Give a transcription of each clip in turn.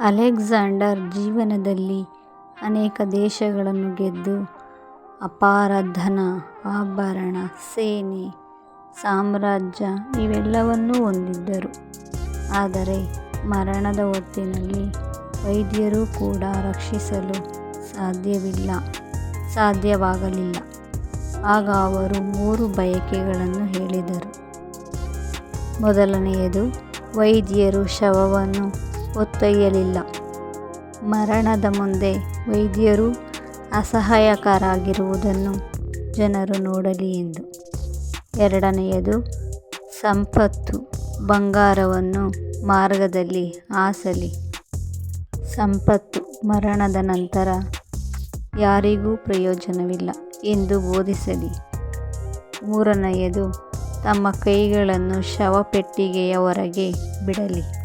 Alexander ಜೀವನದಲ್ಲಿ ಅನೇಕ ದೇಶಗಳನ್ನು ಗೆದ್ದು ಅಪಾರ ಧನ, ಆಭರಣ, ಸೇನೆ, ಸಾಮ್ರಾಜ್ಯ ಇವೆಲ್ಲವನ್ನೂ ಹೊಂದಿದ್ದರು. ಆದರೆ ಮರಣದ ಹೊತ್ತಿನಲ್ಲಿ ವೈದ್ಯರು ಕೂಡ ರಕ್ಷಿಸಲು ಸಾಧ್ಯವಿಲ್ಲ, ಸಾಧ್ಯವಾಗಲಿಲ್ಲ. ಆಗ ಅವರು ಮೂರು ಬಯಕೆಗಳನ್ನು ಹೇಳಿದರು. ಮೊದಲನೆಯದು, ವೈದ್ಯರು ಶವವನ್ನು ಹೊತ್ತೊಯ್ಯಲಿಲ್ಲ ಮರಣದ ಮುಂದೆ ವೈದ್ಯರು ಅಸಹಾಯಕರಾಗಿರುವುದನ್ನು ಜನರು ನೋಡಲಿ ಎಂದು. ಎರಡನೆಯದು, ಸಂಪತ್ತು ಬಂಗಾರವನ್ನು ಮಾರ್ಗದಲ್ಲಿ ಆಸಲಿ ಸಂಪತ್ತು ಮರಣದ ನಂತರ ಯಾರಿಗೂ ಪ್ರಯೋಜನವಿಲ್ಲ ಎಂದು ಬೋಧಿಸಲಿ. ಮೂರನೆಯದು, ತಮ್ಮ ಕೈಗಳನ್ನು ಶವಪೆಟ್ಟಿಗೆಯ ಹೊರಗೆ ಬಿಡಲಿ.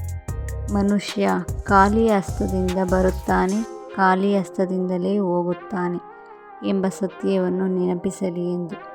ಮನುಷ್ಯ ಖಾಲಿ ಹಸ್ತದಿಂದ ಬರುತ್ತಾನೆ ಖಾಲಿ ಹಸ್ತದಿಂದಲೇ ಹೋಗುತ್ತಾನೆ ಎಂಬ ಸತ್ಯವನ್ನು ನೆನಪಿಸಲಿ ಎಂದು.